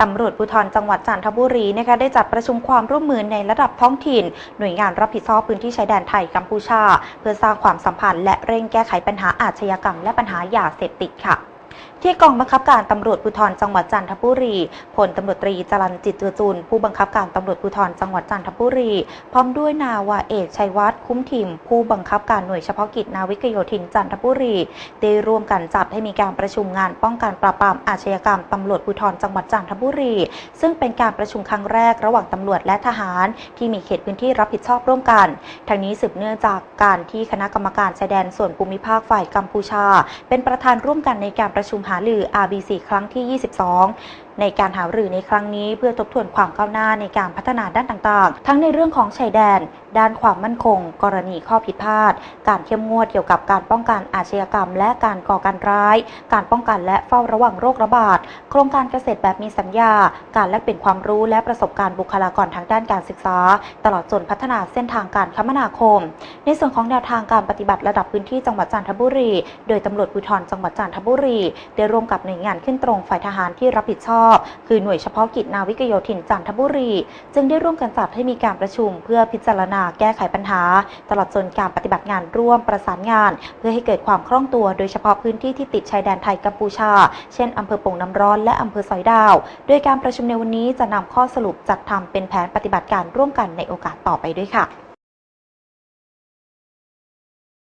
ตำรวจภูธรจังหวัดจันทบุรีนะคะได้จัดประชุมความร่วมมือในระดับท้องถิ่น หน่วยงานรับผิดชอบพื้นที่ชายแดนไทยกัมพูชา เพื่อสร้างความสัมพันธ์และเร่งแก้ไขปัญหาอาชญากรรมและปัญหายาเสพติดค่ะ ที่กองบังคับการตำรวจภูธรจังหวัดจันทบุรีพลตำรวจตรีจรันจิตเจือจุน ผู้บังคับการตำรวจภูธรจังหวัดจันทบุรี พร้อมด้วยนาวาเอกชัยวัฒน์คุ้มถิ่มผู้บังคับการหน่วยเฉพาะกิจนาวิกโยธินจันทบุรีได้ร่วมกันจัดให้มีการประชุมงานป้องกันปราบปรามอาชญากรรมตำรวจภูธรจังหวัดจันทบุรี ซึ่งเป็นการประชุมครั้งแรกระหว่างตำรวจและทหาร ที่มีเขตพื้นที่รับผิดชอบร่วมกันทางนี้สืบเนื่องจากการที่คณะกรรมการชายแดนส่วนภูมิภาคฝ่ายกัมพูชา เป็นประธานร่วมกันในการประประชุมหารือ RBC ครั้งที่ 22 ในการหารือในครั้งนี้เพื่อทบทวนความก้าวหน้าในการพัฒนาด้านต่างๆ ทั้งในเรื่องของชายแดน ด้านความมั่นคง กรณีข้อผิดพลาด การเข้มงวดเกี่ยวกับการป้องกันอาชญากรรม และการก่อการร้าย การป้องกันและเฝ้าระวังโรคระบาด โครงการเกษตรแบบมีสัญญา การแลกเปลี่ยนความรู้และประสบการณ์บุคลากรทางด้านการศึกษา ตลอดจนพัฒนาเส้นทางการคมนาคม ในส่วนของแนวทางการปฏิบัติระดับพื้นที่จังหวัดจันทบุรี โดยตำรวจภูธรจังหวัดจันทบุรี ได้ร่วมกับหน่วยงานขึ้นตรงฝ่ายทหารที่รับผิดชอบคือหน่วยเฉพาะกิจนาวิกโยธินจันทบุรี จึงได้ร่วมกันจัดให้มีการประชุม เพื่อพิจารณาแก้ไขปัญหา ตลอดจนการปฏิบัติงานร่วมประสานงาน เพื่อให้เกิดความคล่องตัว โดยเฉพาะพื้นที่ที่ติดชายแดนไทยกัมพูชา เช่นอำเภอปงน้ำร้อนและอำเภอสอยดาว โดยการประชุมในวันนี้จะนำข้อสรุปจัดทำเป็นแผนปฏิบัติการร่วมกันในโอกาสต่อไปด้วยค่ะ